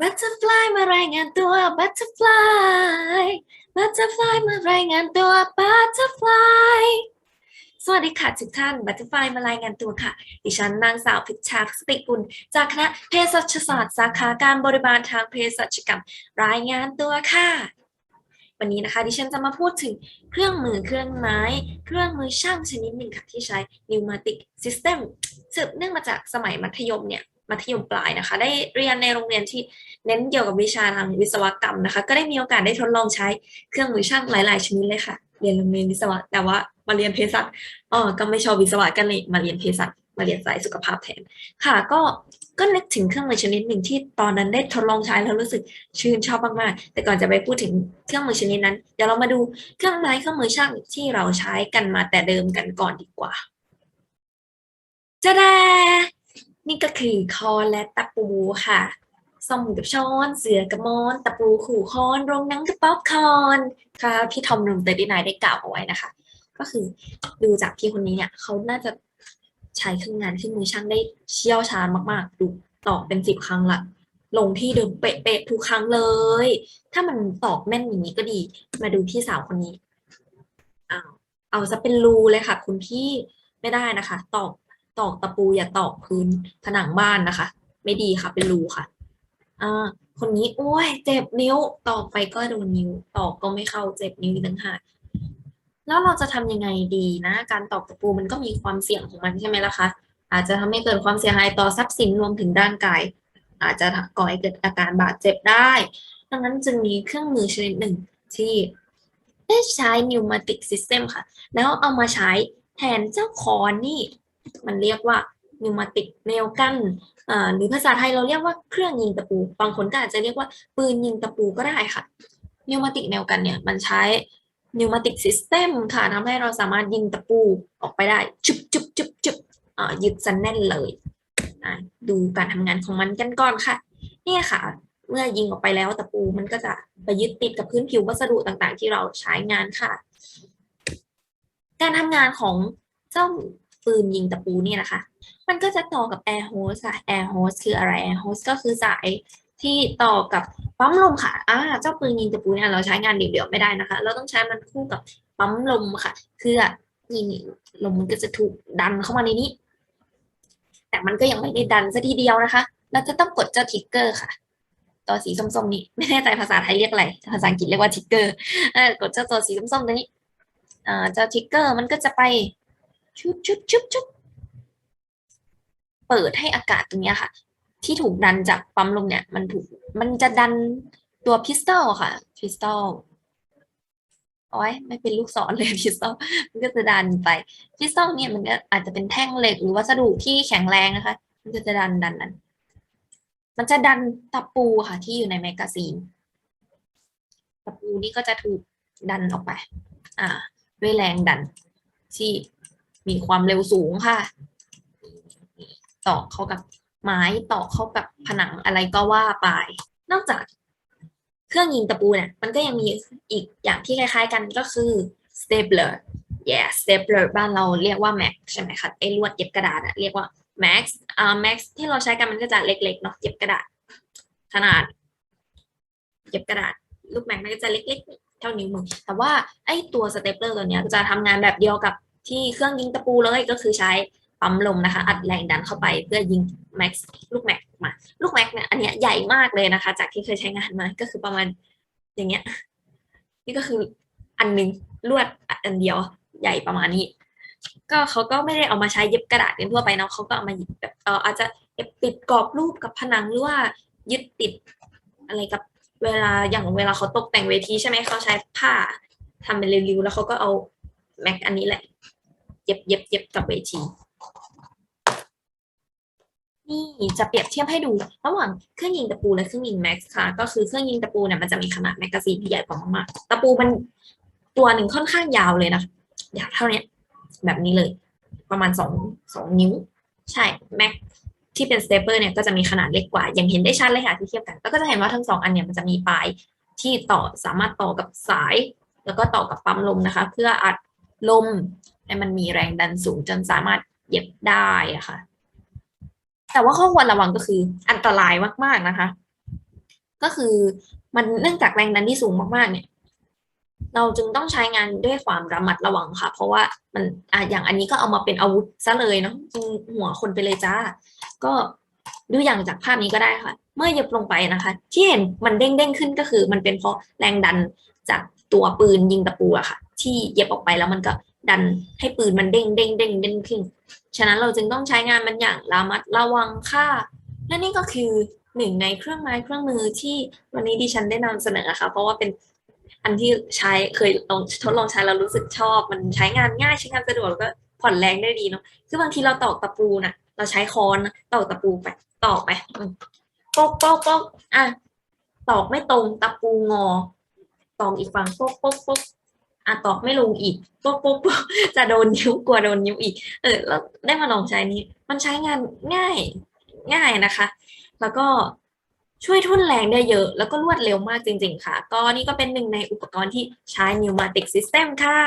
Butterfly มารายงานตัว Butterfly Butterfly มารายงานตัว Butterfly สวัสดีค่ะทุกท่าน Butterfly มารายงานตัวค่ะ ดิฉันนางสาวพิชชาสติกุล จากคณะเภสัชศาสตร์สาขาการบริบาลทางเภสัชกรรม รายงานตัวค่ะ วันนี้นะคะ ดิฉันจะมาพูดถึงเครื่องมือเครื่องไม้ เครื่องมือช่างชนิดหนึ่งค่ะที่ใช้ pneumatic system สืบเนื่องมาจากสมัยมัธยมเนี่ย มัธยมปลายนะคะ ได้เรียนในโรงเรียนที่เน้นเกี่ยวกับวิชาทางวิศวกรรมนะคะ ก็ได้มีโอกาสได้ทดลองใช้เครื่องมือช่างหลาย ๆชนิดเลยค่ะ เรียนโรงเรียนวิศวะแต่ว่ามาเรียนเภสัชอ๋อก็ไม่ชอบวิศวะกันเลยมาเรียนเภสัชมาเรียนสายสุขภาพแทนค่ะ ก็ก็นึกถึงเครื่องมือชนิดหนึ่งที่ตอนนั้นได้ทดลองใช้แล้วรู้สึกชื่นชอบมากๆแต่ก่อนจะไปพูดถึงเครื่องมือชนิดนั้นเดี๋ยวเรามาดูเครื่องไม้เครื่องมือช่างที่เราใช้กันมาแต่เดิมกันก่อนดีกว่าจะแด นี่ก็คือคอนและตะปูค่ะส้มกับช้อน เสือกับมอน ตะปูขู่คอนโรงหนังกับป๊อปคอนค่ะพี่ทอมรุมเตอร์ดีนายได้กล่าวเอาไว้นะคะ ก็คือดูจากพี่คนนี้เนี่ยเขาน่าจะใช้เครื่องงานเครื่องมือช่างได้เชี่ยวชาญมากๆ ดูตอกเป็นสิบครั้งละลงที่เดิมเป๊ะๆทุกครั้งเลย ถ้ามันตอกแม่นอย่างนี้ก็ดี มาดูพี่สาวคนนี้อ้าเอาซะเป็นรูเลยค่ะ คุณพี่ไม่ได้นะคะ ตอก ตอกตะปูอย่าตอกพื้นผนังบ้านนะคะ ไม่ดีค่ะ เป็นรูค่ะอ่าคนนี้โอ้ยเจ็บนิ้วตอกไปก็โดนนิ้วตอกก็ไม่เข้าเจ็บนิ้วต่างหากแล้วเราจะทำยังไงดีนะ การตอกตะปูมันก็มีความเสี่ยงของมันใช่ไหมล่ะคะอาจจะทำให้เกิดความเสียหายต่อทรัพย์สินรวมถึงร่างกาย อาจจะก่อให้เกิดอาการบาดเจ็บได้ ดังนั้นจึงมีเครื่องมือชนิดหนึ่งที่ได้ใช้ pneumatic system ค่ะ แล้วเอามาใช้แทนเจ้าคอนนี่ มันเรียกว่า pneumatic nail gun อ่าหรือภาษาไทยเราเรียกว่าเครื่องยิงตะปู บางคนก็อาจจะเรียกว่าปืนยิงตะปูก็ได้ค่ะ pneumatic nail gun เนี่ยมันใช้ pneumatic system ค่ะทำให้เราสามารถยิงตะปูออกไปได้ จุบจุบจุบจุบยึดซันแน่นเลย ดูการทำงานของมันกันก่อนค่ะนี่ค่ะ เมื่อยิงออกไปแล้วตะปูมันก็จะไปยึดติดกับพื้นผิววัสดุต่างๆ ที่เราใช้งานค่ะ การทำงานของเจ้า ปืนยิงตะปูเนี่ยนะคะ มันก็จะต่อกับ air hose ค่ะ air hose คืออะไร air hose ก็คือสายที่ต่อกับปั๊มลมค่ะอ่าเจ้าปืนยิงตะปูเนี่ยเราใช้งานเดี่ยวๆไม่ได้นะคะ เราต้องใช้มันคู่กับปั๊มลมค่ะ เพื่อนี่ลมมันก็จะถูกดันเข้ามาในนี้ แต่มันก็ยังไม่ได้ดันซะทีเดียวนะคะ เราจะต้องกดเจ้าทิกเกอร์ค่ะ ตัวสีส้มๆนี้ไม่แน่ใจภาษาไทยเรียกอะไร ภาษาอังกฤษเรียกว่าทิกเกอร์กดเจ้าตัวสีส้มๆตัวนี้เจ้าทิกเกอร์มันก็จะไป ชุบชุบชุบชุบเปิดให้อากาศตรงเนี้ยค่ะ ที่ถูกดันจากปั๊มลมเนี่ย มันถูกมันจะดันตัวพิสตอลค่ะพิสตอลโอ้ยไม่เป็นลูกศรเลยพิสตอลมันก็จะดันไปคริสตัลเนี่ยมันก็อาจจะเป็นแท่งเหล็กหรือวัสดุที่แข็งแรงนะคะ มันจะดันดันดันมันจะดันตะปูค่ะ ที่อยู่ในแมกกาซีนตะปูนี่ก็จะถูกดันออกไป อ่า ด้วยแรงดันที่ มีความเร็วสูงค่ะต่อเข้ากับไม้ต่อเข้ากับผนังอะไรก็ว่าไป นอกจากเครื่องยิงตะปูเนี่ยมันก็ยังมีอีกอย่างที่คล้ายๆกันก็คือ stapler yes stapler บ้านเราเรียกว่า max ใช่ไหมคะไอ้ลวดเย็บกระดาษอะเรียกว่า max อ่า max ที่เราใช้กันมันก็จะเล็กๆเนาะเย็บกระดาษ ขนาด เย็บกระดาษลูกแม็กมันก็จะเล็กๆ เท่านิ้วมือแต่ว่าไอ้ตัว stapler ตัวเนี้ยจะทำงานแบบเดียวกับ ที่เครื่องยิงตะปูเลยก็คือใช้ปั๊มลมนะคะ อัดแรงดันเข้าไปเพื่อยิง max ลูกแม็กมา ลูกแม็กเนี่ยอันเนี้ยใหญ่มากเลยนะคะ จากที่เคยใช้งานมาก็คือประมาณอย่างเงี้ยนี่ก็คืออันหนึงลวดอันเดียวใหญ่ประมาณนี้ ก็เขาก็ไม่ได้เอามาใช้เย็บกระดาษกันทั่วไปเนาะเขาก็เอามาแบบเอออาจจะเย็บติดกรอบรูปกับผนังหรือว่ายึดติดอะไรกับเวลาอย่างเวลาเขาตกแต่งเวทีใช่ไหมเขาใช้ผ้าทำเป็นริ้วๆแล้วเขาก็เอาแม็กอันนี้แหละ เย็บเย็บเย็บกับเวทีนี่จะเปรียบเทียบให้ดูระหว่างเครื่องยิงตะปูและเครื่องยิงแม็กซ์ค่ะ ก็คือเครื่องยิงตะปูเนี่ยมันจะมีขนาดแมกกาซีนที่ใหญ่กว่ามากๆตะปูมันตัวหนึ่งค่อนข้างยาวเลยนะยาวเท่านี้แบบนี้เลย ประมาณสองสองนิ้ว ใช่แม็กที่เป็นสเตปเปอร์เนี่ยก็จะมีขนาดเล็กกว่า อย่างเห็นได้ชัดเลยค่ะที่เทียบกันแล้วก็จะเห็นว่าทั้งสองอันเนี่ยมันจะมีปลายที่ต่อสามารถต่อกับสาย แล้วก็ต่อกับปั๊มลมนะคะ เพื่ออัด ลมให้มันมีแรงดันสูงจนสามารถเย็บได้อะค่ะ แต่ว่าข้อควรระวังก็คืออันตรายมาก ๆนะคะ ก็คือมันเนื่องจากแรงดันที่สูงมากๆ เนี่ย เราจึงต้องใช้งานด้วยความระมัดระวังค่ะ เพราะว่ามันออย่างอันนี้ก็เอามาเป็นอาวุธซะเลยเนาะยิงหัวคนไปเลยจ้า ก็ดูอย่างจากภาพนี้ก็ได้ค่ะ เมื่อเย็บลงไปนะคะ ที่เห็นมันเด้งเด้งๆขึ้นก็คือ มันเป็นเพราะแรงดันจากตัวปืนยิงตะปูอะค่ะ ที่เย็บออกไปแล้วมันก็ดันให้ปืนมันเด้งเด้งเด้งเด้งขึ้น ฉะนั้นเราจึงต้องใช้งานมันอย่างระมัดระวังค่ะ และนี่ก็คือหนึ่งในเครื่องไม้เครื่องมือที่วันนี้ดิฉันได้นำเสนอค่ะ เพราะว่าเป็นอันที่ใช้เคยลองทดลองใช้แล้วรู้สึกชอบ มันใช้งานง่ายใช้งานสะดวกแล้วก็ผ่อนแรงได้ดีเนาะ คือบางทีเราตอกตะปูน่ะ เราใช้ค้อนตอกตะปูไปตอกไปโป๊กโป๊กโป๊กอะตอกไม่ตรงตะปูงอตอกอีกฝั่งโป๊กโป๊กโป๊ก อะตอกไม่ลงอีกโป๊กโป๊กโป๊บจะโดนนิ้วกลัวโดนนิ้วอีก เออแล้วได้มาลองใช้นี้ มันใช้งานง่ายง่ายนะคะ แล้วก็ช่วยทุ่นแรงได้เยอะ แล้วก็รวดเร็วมากจริง ๆ ค่ะ ก็นี่ก็เป็นหนึ่งในอุปกรณ์ที่ใช้ Pneumatic System ค่ะ